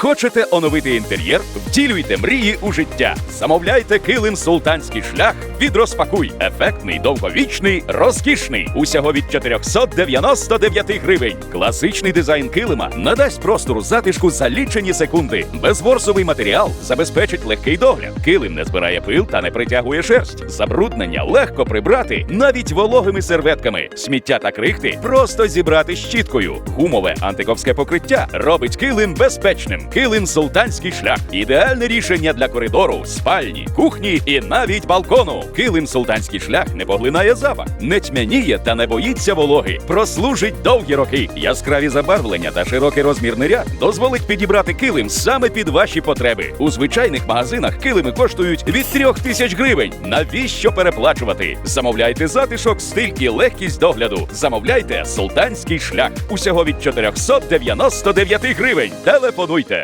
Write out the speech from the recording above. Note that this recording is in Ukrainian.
Хочете оновити інтер'єр? Втілюйте мрії у життя. Замовляйте килим Султанський шлях від розпакуй. Ефектний, довговічний, розкішний. Усього від 499 гривень. Класичний дизайн килима надасть простору затишку за лічені секунди. Безворсовий матеріал забезпечить легкий догляд. Килим не збирає пил та не притягує шерсть. Забруднення легко прибрати навіть вологими серветками. Сміття та крихти просто зібрати щіткою. Гумове антиковське покриття робить килим безпечним. Килим Султанський шлях. Ідеальне рішення для коридору, спальні, кухні і навіть балкону. Килим Султанський шлях не поглинає запах, не тьмяніє та не боїться вологи. Прослужить довгі роки. Яскраві забарвлення та широкий розмірний ряд дозволить підібрати килим саме під ваші потреби. У звичайних магазинах килими коштують від трьох тисяч гривень. Навіщо переплачувати? Замовляйте затишок, стиль і легкість догляду. Замовляйте султанський шлях. Усього від 499 гривень. Телефонуйте.